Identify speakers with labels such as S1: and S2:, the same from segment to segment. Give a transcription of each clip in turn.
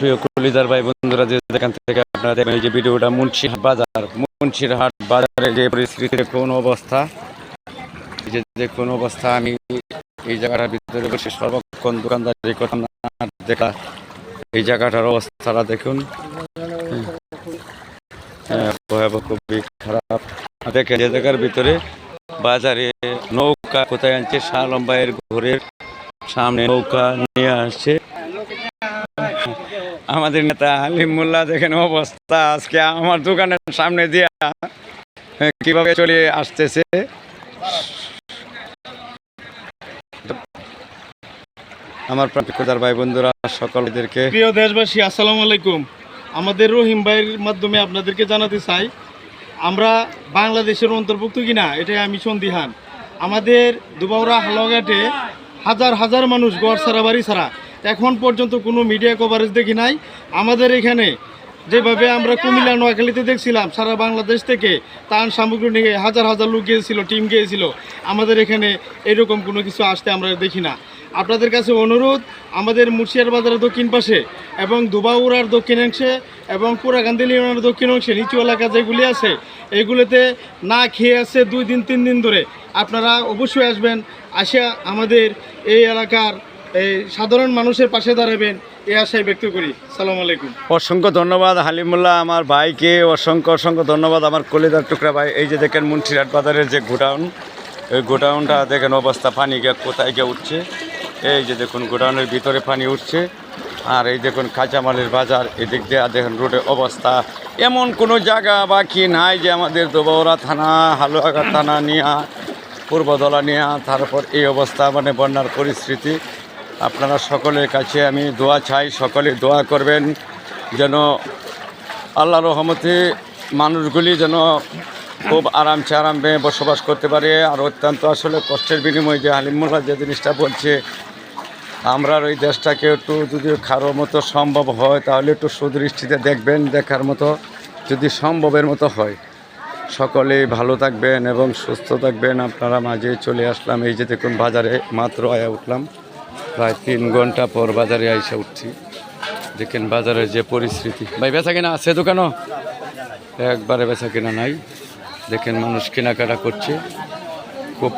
S1: প্রিয় কলিদার ভাই বন্ধুরা যে যেখান থেকে আপনারা দেখবেন এই যে ভিডিওটা মুন্সিরহাট বাজার মুন্সিরহাট বাজারে যে পরিস্থিতি কোন অবস্থা? যে দেখুন অবস্থা আমি এই জায়গাটার ভিতরে বসে সর্বক্ষণ দোকানদারি করতাম দেখা এই জায়গাটার অবস্থাটা দেখুন। হ্যাঁ, ভয়াবহ খুবই খারাপ। দেখেন যে জায়গার ভিতরে বাজারে নৌকা কোথায় আনছে শাহ লম্বাইয়ের ঘরের সামনে নৌকা নিয়ে আসছে। আমাদের নেতা হালিম মোল্লা দেখেন অবস্থা আজকে আমার দোকানের সামনে দিয়া কীভাবে চলে আসতেছে। আমার প্রান্তিকতার ভাই বন্ধুরা, সকলদেরকে
S2: প্রিয় দেশবাসী, আসসালামু আলাইকুম। আমাদের রহিম ভাইয়ের মাধ্যমে আপনাদেরকে জানাতে চাই, আমরা বাংলাদেশের অন্তর্ভুক্ত কিনা, এটাই আমি সন্দিহান। আমাদের দুবাউরা হালঘাটে হাজার হাজার মানুষ গড় ছাড়া, বাড়ি ছাড়া এখন পর্যন্ত কোনো মিডিয়া কভারেজ দেখি নাই। আমাদের এখানে যেভাবে আমরা কুমিল্লা, নোয়াখালীতে দেখছিলাম, সারা বাংলাদেশ থেকে তান সামগ্রী নিয়ে হাজার হাজার লোক গিয়েছিল টিম গিয়েছিল। আমাদের এখানে এরকম কোনো কিছু আসতে আমরা দেখি না। আপনাদের কাছে অনুরোধ, আমাদের মুর্শিয়ার দক্ষিণ পাশে এবং দুবাউরার দক্ষিণাংশে এবং পুরাকান্দি ইউনিয়নের দক্ষিণ অংশে নিচু এলাকা যেগুলি আছে, এগুলোতে না খেয়ে আছে দুই দিন, তিন দিন ধরে। আপনারা অবশ্যই আসবেন আসে আমাদের এই এলাকার এই সাধারণ মানুষের পাশে দাঁড়াবেন এই আশায় ব্যক্ত করি। সালাম আলাইকুম।
S1: অসংখ্য ধন্যবাদ হালিমুল্লাহ আমার ভাইকে, অসংখ্য অসংখ্য ধন্যবাদ আমার কলিদার টুকরা ভাই। এই যে দেখেন মুন্সিরহাট বাজারের যে গোডাউন, এই গোডাউনটা দেখেন অবস্থা, পানি গিয়ে কোথায় গিয়ে উঠছে। এই যে দেখুন গোডাউনের ভিতরে পানি উঠছে। আর এই দেখুন কাঁচামালের বাজার, এদিক দিয়ে দেখেন রোডের অবস্থা। এমন কোনো জায়গা বাকি নাই যে আমাদের দোবাওরা থানা, হালুয়াঘাট থানা নিয়া পূর্বদলা নিয়া, তারপর এই অবস্থা মানে বন্যার পরিস্থিতি। আপনারা সকলের কাছে আমি দোয়া চাই, সকলে দোয়া করবেন যেন আল্লাহ রহমতে মানুষগুলি যেন খুব আরামসে আরামে বসবাস করতে পারে। আর অত্যন্ত আসলে কষ্টের বিনিময়ে যে হালিমুল্লাহ যে জিনিসটা বলছে, আমরা ওই দেশটাকে একটু যদি কারও মতো সম্ভব হয়, তাহলে একটু সুদৃষ্টিতে দেখবেন, দেখার মতো যদি সম্ভবের মতো হয়। সকলেই ভালো থাকবেন এবং সুস্থ থাকবেন। আপনারা মাঝে চলে আসলাম, এই যে দেখুন বাজারে মাত্র আয়া উঠলাম। প্রায় তিন ঘণ্টা পর বাজারে আইসা উঠছি। দেখেন বাজারের যে পরিস্থিতি। ভাই বেচা কিনা আছে দোকানও? একবারে বেচা কিনা নাই। দেখেন মানুষ কেনাকাটা করছে। খুব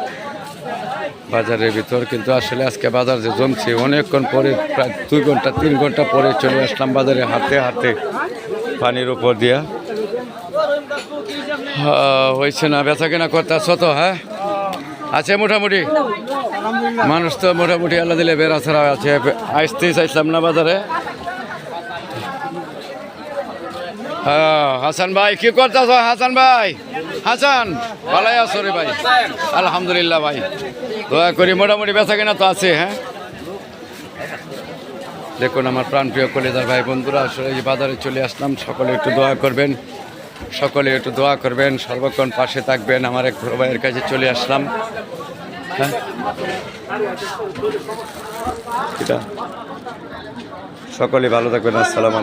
S1: বাজারের ভিতর কিন্তু আসলে আজকে বাজার যে জমছে অনেকক্ষণ পরে প্রায় দুই ঘণ্টা তিন ঘণ্টা পরে চলে আসলাম বাজারে হাতে হাতে পানির উপর দিয়া। হ্যাঁ, হয়েছে না বেচা কেনা করতে আসছো তো হ্যাঁ? আছে মোটামুটি। মানুষ তো মোটামুটি আল্লাহ দিলে বেড়া ছাড়া আছে। আসতে চাইছিলাম না বাজারে। হ্যাঁ, হাসান ভাই কি করতেছ? হাসান ভাই হাসান ভালাই আছো রে ভাই। আলহামদুলিল্লাহ ভাই। দয়া করি মোটামুটি বেচা কেনা তো আছে হ্যাঁ? দেখুন আমার প্রাণপ্রিয় কলেজার ভাই বন্ধুরা আসলে বাজারে চলে আসলাম। সকলে একটু দোয়া করবেন। সকলে একটু দোয়া করবেন, সর্বক্ষণ পাশে থাকবেন। আমার এক বড় ভাইয়ের কাছে চলে আসলাম। হ্যাঁ? সকলে ভালো থাকবেন, আসসালাম